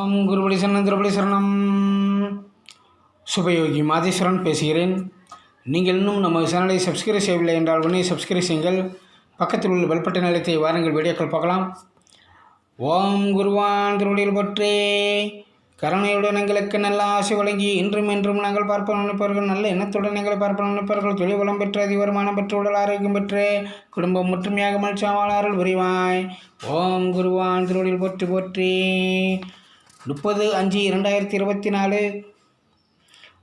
ஓம் குருபடி சரணம் திருபடி சரணம் சுபயோகி மாதேஸ்வரன் பேசுகிறேன். நீங்கள் இன்னும் நம்ம சேனலை சப்ஸ்கிரைப் செய்யவில்லை என்றால் உடனே சப்ஸ்கிரைப் செய்யுங்கள். பக்கத்தில் உள்ள வெள்பட்ட நிலையத்தை வாருங்கள். வீடியோக்கள் பார்க்கலாம். ஓம் குருவான் திருவடியில் பற்றே கருணையுடன் எங்களுக்கு நல்ல ஆசை வழங்கி இன்றும் என்றும் நாங்கள் பார்ப்போம். நினைப்பவர்கள் நல்ல எண்ணத்துடன் எங்களை பார்ப்போம். நினைப்பவர்கள் தொழில் வளம் பெற்று அதி வருமானம் பெற்று உடல் ஆரோக்கியம் பெற்று குடும்பம் முற்றுமையாக மகிழ்ச்சியாளர்கள் புரிவாய். ஓம் குருவான் திருவடியில் போற்றி போற்றி முப்பது அஞ்சு இரண்டாயிரத்தி இருபத்தி நாலு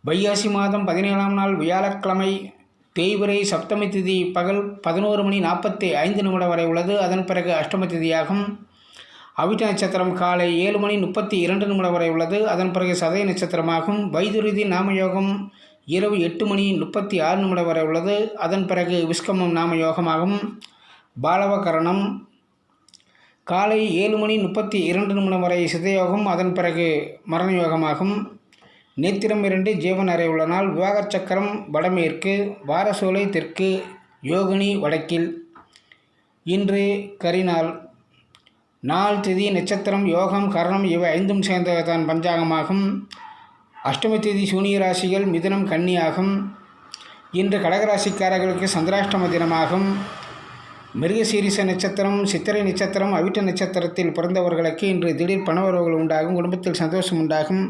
வைகாசி மாதம் பதினேழாம் நாள் வியாழக்கிழமை தேய்பிரை சப்தமி திதி பகல் பதினோரு மணி நாற்பத்தி ஐந்து நிமிடம் வரை உள்ளது. அதன் பிறகு அஷ்டமி திதியாகும். அவிட்ட நட்சத்திரம் காலை ஏழு மணி முப்பத்தி இரண்டு நிமிடம் வரை உள்ளது. அதன் பிறகு சதய நட்சத்திரமாகும். வைதுருதி நாமயோகம் இரவு எட்டு மணி முப்பத்தி ஆறு நிமிடம் வரை உள்ளது. அதன் பிறகு விஸ்கமம் நாம யோகமாகும் பாலவகரணம் காலை ஏழு மணி முப்பத்தி இரண்டு நிமிடம் வரை சிதயோகம் அதன் பிறகு மரண யோகமாகும் நேத்திரம் இரண்டு ஜீவன் அறை உள்ள நாள் விவாகர் சக்கரம் வடமேற்கு வாரசோலை தெற்கு யோகினி வடக்கில். இன்று கரிநாள் நாள். திதி நட்சத்திரம் யோகம் கரணம் இவை ஐந்தும் சேர்ந்ததான் பஞ்சாங்கமாகும். அஷ்டமி திதி சூனிய ராசிகள் மிதுனம் கன்னியாகும். இன்று கடகராசிக்காரர்களுக்கு சந்திராஷ்டம தினமாகும். மிருகசீரிச நட்சத்திரம் சித்திரை நட்சத்திரம் அவிட்ட நட்சத்திரத்தில் பிறந்தவர்களுக்கு இன்று திடீர் பணவரவுகள் உண்டாகும் குடும்பத்தில் சந்தோஷம் உண்டாகும்.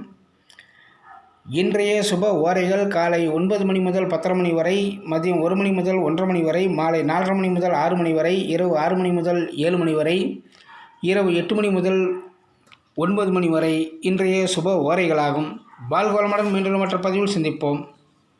இன்றைய சுப ஓரைகள் காலை ஒன்பது மணி முதல் பத்தரை மணி வரை மதியம் ஒரு மணி முதல் ஒன்றரை மணி வரை மாலை நாலரை மணி முதல் ஆறு மணி வரை இரவு ஆறு மணி முதல் ஏழு மணி வரை இரவு எட்டு மணி முதல் ஒன்பது மணி வரை இன்றைய சுப ஓரைகளாகும். பால்கோளமுடன் மீண்டும் மற்ற பதிவில் சந்திப்போம்.